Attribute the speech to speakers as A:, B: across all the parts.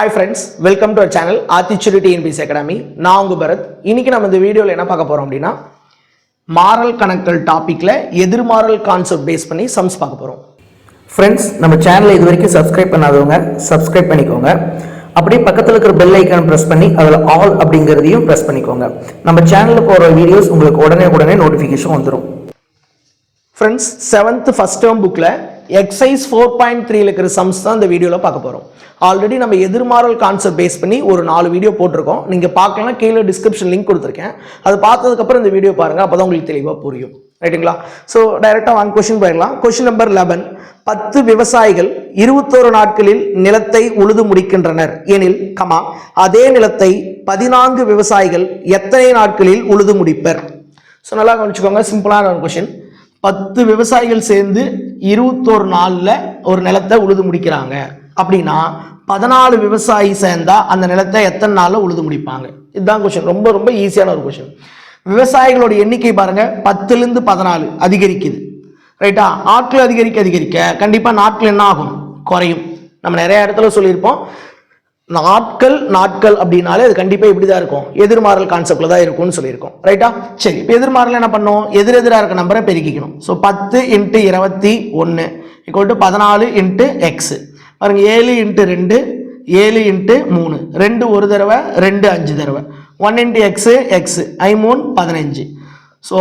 A: Hi friends welcome to our channel Aathichudi TNPSC academy நான் உங்கள் பரத். இன்னைக்கு நம்ம இந்த வீடியோவில் என்ன பார்க்க போகிறோம் அப்படின்னா மாரல் கணக்கல் டாப்பிக்கில் எதிர்மாறல் கான்செப்ட் பேஸ் பண்ணி சம்ஸ் பார்க்க போகிறோம்
B: ஃப்ரெண்ட்ஸ் நம்ம சேனலை இது வரைக்கும் சப்ஸ்கிரைப் பண்ணாதவங்க சப்ஸ்கிரைப் பண்ணிக்கோங்க. அப்படியே பக்கத்தில் இருக்கிற பெல் ஐக்கான் ப்ரெஸ் பண்ணி அதில் ஆல் அப்படிங்கிறதையும் ப்ரெஸ் பண்ணிக்கோங்க. நம்ம சேனலில் போகிற வீடியோஸ் உங்களுக்கு உடனே உடனே நோட்டிஃபிகேஷன் வந்துடும்
A: ஃப்ரெண்ட்ஸ் செவன்த் ஃபஸ்ட் டேர்ம் புக்கில் எக்ஸைஸ் ஃபோர் பாயிண்ட் த்ரீல இருக்கிற சம்ஸ் தான் இந்த வீடியோவில் பார்க்க போகிறோம் ஆல்ரெடி நம்ம எதிர்மாறல் கான்செப்ட் பேஸ் பண்ணி ஒரு நாலு வீடியோ போட்டிருக்கோம். நீங்கள் பார்க்கலாம் கீழே டிஸ்கிரிப்ஷன் லிங்க் கொடுத்துருக்கேன். அது பார்த்ததுக்கப்புறம் இந்த வீடியோ பாருங்கள் அப்போ தான் உங்களுக்கு தெளிவாக புரியும். ரைட்டுங்களா ஸோ டைரெக்டாக வாங்க கொஷின் போயிடலாம் கொஷின் நம்பர் லெவன் பத்து விவசாயிகள் இருபத்தோரு நாட்களில் நிலத்தை உழுது முடிக்கின்றனர். எனில் கமா அதே நிலத்தை பதினான்கு விவசாயிகள் எத்தனை நாட்களில் உழுது முடிப்பர்? ஸோ நல்லா கவனிச்சுக்கோங்க சிம்பிளான ஒரு கொஷின் பத்து விவசாயிகள் சேர்ந்து இருபத்தோரு நாளில் ஒரு நிலத்தை உழுது முடிக்கிறாங்க. அப்படின்னா பதினாலு விவசாயி சேர்ந்தா அந்த நிலத்தை எத்தனை நாளில் உழுது முடிப்பாங்க? இதுதான் கொஷின் ரொம்ப ரொம்ப ஈஸியான ஒரு கொஷின் விவசாயிகளோட எண்ணிக்கை பாருங்க. பத்துலேருந்து பதினாலு அதிகரிக்குது. ரைட்டா ஆட்கள் அதிகரிக்க அதிகரிக்க கண்டிப்பாக நாட்கள் என்ன ஆகும்? குறையும். நம்ம நிறைய இடத்துல சொல்லியிருப்போம். நாட்கள் நாட்கள் அப்படின்னாலே அது கண்டிப்பாக இப்படி தான் இருக்கும். எதிர்மாறல் கான்செப்டில் தான் இருக்கும்னு சொல்லியிருக்கோம். ரைட்டா சரி இப்போ எதிர்மாறல் என்ன பண்ணோம்? எதிரெதிராக இருக்க நம்பரை பெருக்கிக்கணும். ஸோ பத்து இன்ட்டு இருபத்தி ஒன்று ஈக்குவல் டு பதினாலு இன்ட்டு எக்ஸு பாருங்கள் ஏழு இன்ட்டு ரெண்டு ஏழு இன்ட்டு மூணு. ரெண்டு ஒரு தடவை ரெண்டு அஞ்சு தடவை. ஒன் இன்ட்டு எக்ஸு எக்ஸு ஐ மூணு பதினஞ்சு. ஸோ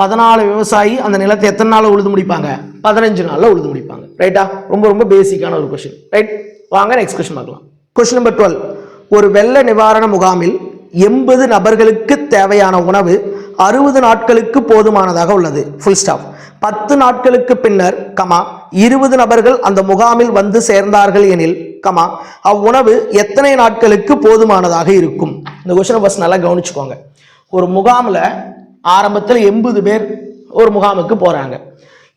A: பதினாலு விவசாயி அந்த நிலத்தை எத்தனை நாள் உழுது முடிப்பாங்க? பதினஞ்சு நாளில் உழுது முடிப்பாங்க. ரைட்டா ரொம்ப ரொம்ப பேசிக்கான ஒரு கொஷின் ரைட் வாங்க நெக்ஸ்ட் கொஷின் பார்க்கலாம். கொஸ்டின் நம்பர் டுவெல் ஒரு வெள்ள நிவாரண முகாமில் எண்பது நபர்களுக்கு தேவையான உணவு அறுபது நாட்களுக்கு போதுமானதாக உள்ளது. ஃபுல் ஸ்டாப் பத்து நாட்களுக்கு பின்னர் கமா இருபது நபர்கள் அந்த முகாமில் வந்து சேர்ந்தார்கள் எனில் கமா அவ்வுணவு எத்தனை நாட்களுக்கு போதுமானதாக இருக்கும்? இந்த கொஷினை ஃபஸ்ட் நல்லா கவனிச்சுக்கோங்க. ஒரு முகாமில் ஆரம்பத்தில் எண்பது பேர் ஒரு முகாமுக்கு போகிறாங்க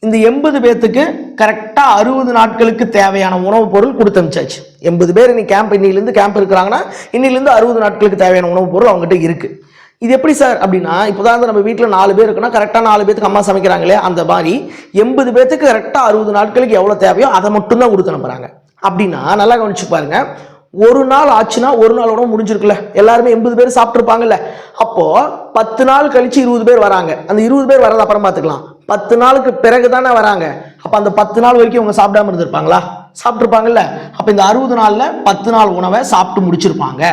A: இந்த எண்பது பேர்த்துக்கு கரெக்டாக அறுபது நாட்களுக்கு தேவையான உணவுப் பொருள் கொடுத்து அமிச்சாச்சு எண்பது பேர் இன்னைக்கு கேம்ப் இன்னிலேருந்து கேம்ப் இருக்கிறாங்கன்னா இன்னிலேருந்து அறுபது நாட்களுக்கு தேவையான உணவுப் பொருள் அவங்ககிட்ட இருக்குது இது எப்படி சார் அப்படின்னா இப்போ தான் நம்ம வீட்டில் நாலு பேர் இருக்குன்னா கரெக்டாக நாலு பேருக்கு அம்மா சமைக்கிறாங்களே அந்த மாதிரி எண்பது பேர்த்துக்கு கரெக்டாக அறுபது நாட்களுக்கு எவ்வளோ தேவையோ அதை மட்டும்தான் கொடுத்து அனுப்புகிறாங்க அப்படின்னா நல்லா கவனிச்சு பாருங்க. ஒரு நாள் ஆச்சுன்னா ஒரு நாள் உணவு முடிஞ்சிருக்குல்ல. எல்லாருமே எண்பது பேர் சாப்பிட்ருப்பாங்கல்ல அப்போது பத்து நாள் கழிச்சு இருபது பேர் வராங்க. அந்த இருபது பேர் வரது அப்புறம் பார்த்துக்கலாம். பத்து நாளுக்கு பிறகு தானே வராங்க. அப்போ அந்த பத்து நாள் வரைக்கும் அவங்க சாப்பிடாம இருந்திருப்பாங்களா? சாப்பிட்ருப்பாங்கல்ல அப்போ இந்த அறுபது நாளில் பத்து நாள் உணவை சாப்பிட்டு முடிச்சிருப்பாங்க.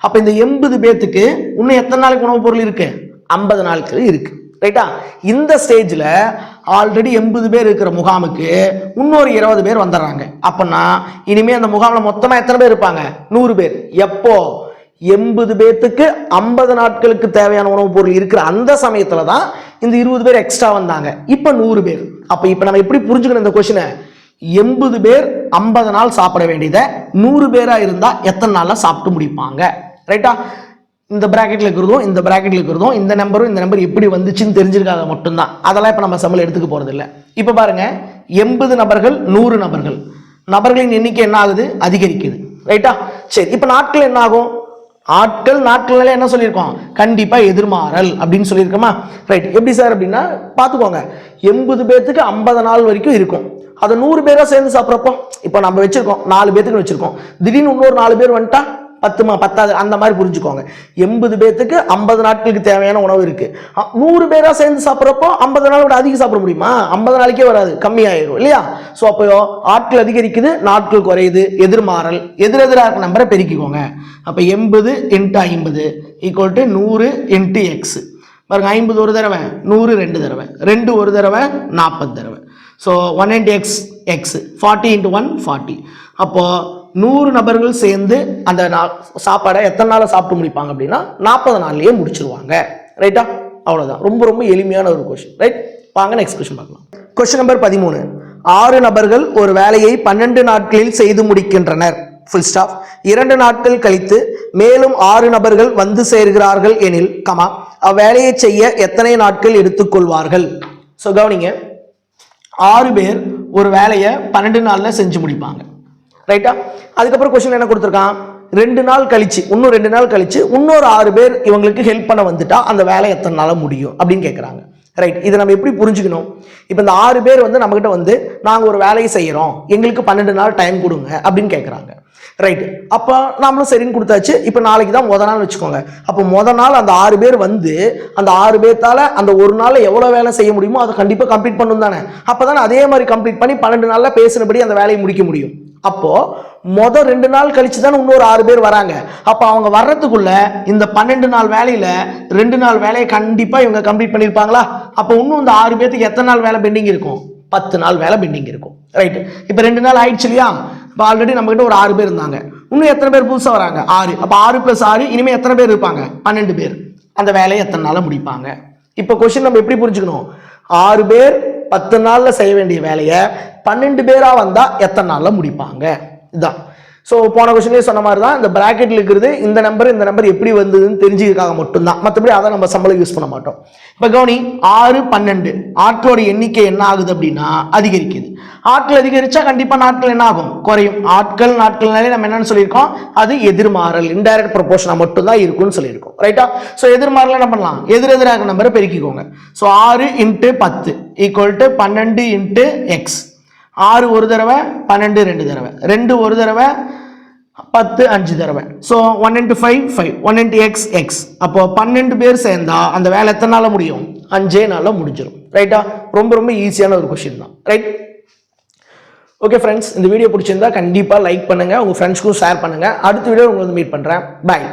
A: அப்போ இந்த எண்பது பேத்துக்கு இன்னும் எத்தனை நாளைக்கு உணவுப் பொருள் இருக்கு? ஐம்பது நாளுக்கு இருக்கு. ரைட்டா? இந்த ஸ்டேஜில் ஆல்ரெடி எண்பது பேர் இருக்கிற முகாமுக்கு இன்னொரு இருபது பேர் வந்துடுறாங்க. அப்படின்னா இனிமேல் அந்த முகாமில் மொத்தமாக எத்தனை பேர் இருப்பாங்க? நூறு பேர். எப்போ? எண்பது பேர்த்துக்கு ஐம்பது நாட்களுக்கு தேவையான உணவுப் பொருள் இருக்கிற அந்த சமயத்தில் தான் இந்த இருபது பேர் எக்ஸ்ட்ரா வந்தாங்க. இப்போ நூறு பேர். அப்போ இப்போ நம்ம எப்படி புரிஞ்சுக்கணும் இந்த கொஷினை எண்பது பேர் ஐம்பது நாள் சாப்பிட வேண்டியதை நூறு பேராக இருந்தால் எத்தனை நாளில் சாப்பிட்டு முடிப்பாங்க? ரைட்டா இந்த ப்ராக்கெட்டில் இருக்கிறதும் இந்த ப்ராக்கெட்டில் இருக்கிறதும் இந்த நம்பரும் இந்த நம்பர் எப்படி வந்துச்சுன்னு தெரிஞ்சிருக்காத மட்டும்தான். அதெல்லாம் இப்போ நம்ம சம்பளம் எடுத்துக்க போகிறதில்ல இல்லை இப்போ பாருங்க எண்பது நபர்கள் நூறு நபர்கள். நபர்களின் எண்ணிக்கை என்ன ஆகுது? அதிகரிக்குது. ரைட்டா சரி இப்போ நாட்கள் என்ன ஆகும்? ஆட்கள் நாட்கள்னால என்ன சொல்லியிருக்கோம்? கண்டிப்பாக எதிர்மாறல் அப்படின்னு சொல்லியிருக்கோமா? ரைட் எப்படி சார் அப்படின்னா பார்த்துக்கோங்க. எண்பது பேர்த்துக்கு ஐம்பது நாள் வரைக்கும் இருக்கும். அதை நூறு பேராக சேர்ந்து சாப்பிட்றப்போ இப்போ நம்ம வச்சுருக்கோம் நாலு பேர்த்துக்கு வச்சுருக்கோம். திடீர்னு இன்னொரு நாலு பேர் வந்துட்டா பத்துமா பத்தாது அந்த மாதிரி புரிஞ்சுக்கோங்க. எண்பது பேர்த்துக்கு ஐம்பது நாட்களுக்கு தேவையான உணவு இருக்கு. நூறு பேராக சேர்ந்து சாப்பிட்றப்போ ஐம்பது நாள் விட அதிகம் சாப்பிட முடியுமா? ஐம்பது நாளைக்கே வராது கம்மியாயிரும் இல்லையா? ஸோ அப்போ ஆட்கள் அதிகரிக்குது நாட்கள் குறையுது எதிர்மாறல் எதிரெதிராக இருக்க நம்பரை பெருக்கிக்கோங்க. அப்போ எண்பது இன்ட்டு ஐம்பது ஈக்குவல் டு நூறு இன்ட்டு எக்ஸ் பாருங்க ஐம்பது ஒரு தடவை நூறு ரெண்டு தடவை ரெண்டு ஒரு தடவை நாற்பது தடவை. So one into x x forty into one forty அப்போது நூறு நபர்கள் சேர்ந்து அந்த நா- சாப்பாடை எத்தனை நாளில் சாப்பிட்டு முடிப்பாங்க அப்படின்னா நாற்பது நாள்லயே முடிச்சிருவாங்க. ரைட்டா அவ்வளோதான் ரொம்ப ரொம்ப எளிமையான ஒரு கொஷின் ரைட் வாங்க நெக்ஸ்ட் கொஸ்டின் பார்க்கலாம். கொஸ்டின் நம்பர் பதிமூணு. ஆறு நபர்கள் ஒரு வேலையை பன்னெண்டு நாட்களில் செய்து முடிக்கின்றனர். ஃபுல் ஸ்டாப் இரண்டு நாட்கள் கழித்து மேலும் ஆறு நபர்கள் வந்து சேர்கிறார்கள் எனில் கமா அவ்வேலையை செய்ய எத்தனை நாட்கள் எடுத்துக்கொள்வார்கள் ஸோ கவனிங்க. ஆறு பேர் ஒரு வேலையை பன்னெண்டு நாளில் செஞ்சு முடிப்பாங்க. ரைட்டா அதுக்கப்புறம் கொஸ்டின் என்ன கொடுத்துருக்கான்? ரெண்டு நாள் கழிச்சு இன்னும் ரெண்டு நாள் கழிச்சு இன்னொரு ஆறு பேர் இவங்களுக்கு ஹெல்ப் பண்ண வந்துட்டா அந்த வேலை எத்தனை நாளாக முடியும் அப்படின்னு கேட்குறாங்க ரைட் இதை நம்ம எப்படி புரிஞ்சுக்கணும்? இப்போ இந்த ஆறு பேர் வந்து நம்மகிட்ட வந்து நாங்கள் ஒரு வேலையை செய்கிறோம் எங்களுக்கு பன்னெண்டு நாள் டைம் கொடுங்க அப்படின்னு கேட்குறாங்க ரைட் அப்போ நாமளும் சரின்னு கொடுத்தாச்சு. இப்போ நாளைக்கு தான் முத நாள் வச்சுக்கோங்க. அப்போ முத நாள் அந்த ஆறு பேர் வந்து அந்த ஆறு பேர்த்தால் அந்த ஒரு நாளில் எவ்வளோ வேலை செய்ய முடியுமோ அதை கண்டிப்பாக கம்ப்ளீட் பண்ணணும் தானே. அப்போ தானே அதே மாதிரி கம்ப்ளீட் பண்ணி பன்னெண்டு நாளில் பேசினபடி அந்த வேலையை முடிக்க முடியும். அப்போது மொதல் ரெண்டு நாள் கழித்து தானே இன்னொரு ஆறு பேர் வராங்க. அப்போ அவங்க வர்றதுக்குள்ளே இந்த பன்னெண்டு நாள் வேலையில் ரெண்டு நாள் வேலையை கண்டிப்பாக இவங்க கம்ப்ளீட் பண்ணியிருப்பாங்களா? அப்போ இன்னும் இந்த ஆறு பேர்த்துக்கு எத்தனை நாள் வேலை பெண்டிங் இருக்கும்? பத்து நாள் வேலை பெண்டிங் இருக்கும். ரைட் இப்போ ரெண்டு நாள் ஆயிடுச்சு இல்லையா? இப்போ ஆல்ரெடி நம்மக்கிட்ட ஒரு ஆறு பேர் இருந்தாங்க. இன்னும் எத்தனை பேர் புதுசாக வராங்க? ஆறு. அப்போ ஆறு ப்ளஸ் ஆறு இனிமேல் எத்தனை பேர் இருப்பாங்க? பன்னெண்டு பேர். அந்த வேலையை எத்தனை நாளில் முடிப்பாங்க? இப்போ கொஸ்டின் நம்ம எப்படி புரிஞ்சுக்கணும்? ஆறு பேர் பத்து நாளில் செய்ய வேண்டிய வேலையை பன்னெண்டு பேராக வந்தால் எத்தனை நாளில் முடிப்பாங்க? இதுதான் ஸோ போன கொஸ்டின்லேயே சொன்ன மாதிரி தான் இந்த ப்ராக்கெட்டில் இருக்கிறது இந்த நம்பர் இந்த நம்பர் எப்படி வந்ததுன்னு தெரிஞ்சுக்கிறதுக்காக மட்டும்தான். மற்றபடி அதை நம்ம சம்பளம் யூஸ் பண்ண மாட்டோம். இப்போ கவனி ஆறு பன்னெண்டு. ஆட்களோட எண்ணிக்கை என்ன ஆகுது அப்படின்னா அதிகரிக்குது. ஆட்கள் அதிகரிச்சா கண்டிப்பாக நாட்கள் என்ன ஆகும்? குறையும். ஆட்கள் நாட்கள்னாலே நம்ம என்னன்னு சொல்லியிருக்கோம்? அது எதிர்மாறல் இன்டைரக்ட் ப்ரொபோஷனாக மட்டும்தான் இருக்கும்னு சொல்லியிருக்கோம். ரைட்டா ஸோ எதிர்மாறல் என்ன பண்ணலாம்? எதிர் எதிராக நம்பரை பெருக்கிக்கோங்க. ஸோ ஆறு இன்ட்டு பத்து ஈக்குவல் டு பன்னெண்டு இன்ட்டு எக்ஸ் ஆறு ஒரு தடவை பன்னெண்டு ரெண்டு தடவை. ரெண்டு ஒரு தடவை பத்து அஞ்சு தடவை. So one into five five one into x x அப்போ பன்னெண்டு பேர் சேர்ந்தா அந்த வேலை எத்தனை நாளில் முடியும்? அஞ்சே நாளில் முடிஞ்சிடும் ரைட்டா ரொம்ப ரொம்ப ஈஸியான ஒரு கொஷின் தான். ரைட் ஓகே ஃப்ரெண்ட்ஸ் இந்த வீடியோ பிடிச்சிருந்தா கண்டிப்பாக லைக் பண்ணுங்கள் உங்கள் ஃப்ரெண்ட்ஸ்க்கும் ஷேர் பண்ணுங்கள் அடுத்த வீடியோ உங்களை வந்து மீட் பண்ணுறேன் பாய்